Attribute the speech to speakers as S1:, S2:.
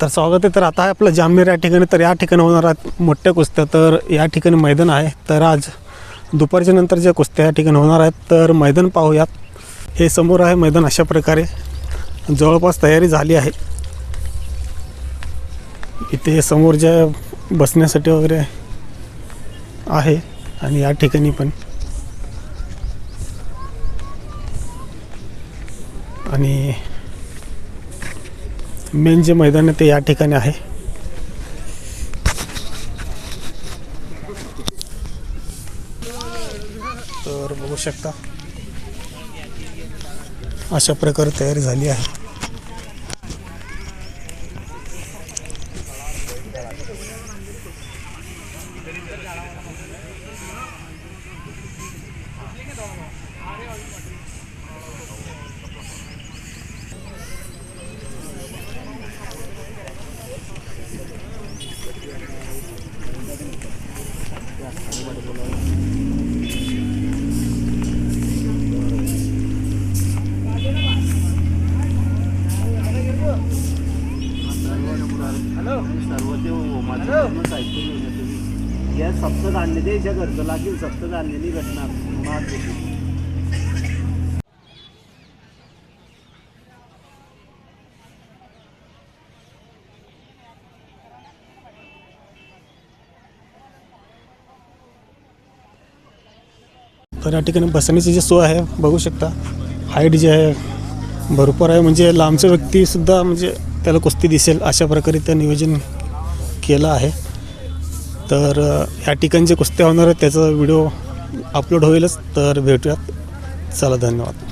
S1: तर स्वागत आहे. तर आता आहे आपलं जामनेर या ठिकाणी तर या ठिकाणी होणार आहेत मोठ्या कुस्त्या. तर या ठिकाणी मैदान आहे. तर आज दुपारच्या नंतर ज्या कुस्त्या या ठिकाणी होणार आहेत तर मैदान पाहूयात. हे समोर आहे मैदान अशा प्रकारे. जवळपास तयारी झाली आहे. इथे समोर ज्या बसण्यासाठी वगैरे आहे आणि या ठिकाणी पण. आणि मेन जे मैदान आहे ते या ठिकाणी आहे. तर बघू शकता. अशा प्रकारे तयारी झाली आहे.
S2: या सप्त आणले ते याच्या घरचं लागेल सप्त आणलेली घटना मार्च
S1: तर या ठिकाणी बसण्याची जी सोय आहे बघू शकता. हाईट जी आहे भरपूर आहे. म्हणजे लांबचा व्यक्तीसुद्धा म्हणजे त्याला कुस्ती दिसेल अशा प्रकारे त्या नियोजन केलं आहे. तर या ठिकाणी जे कुस्त्या होणार आहेत त्याचा व्हिडिओ अपलोड होईलच. तर भेटूयात. चला धन्यवाद.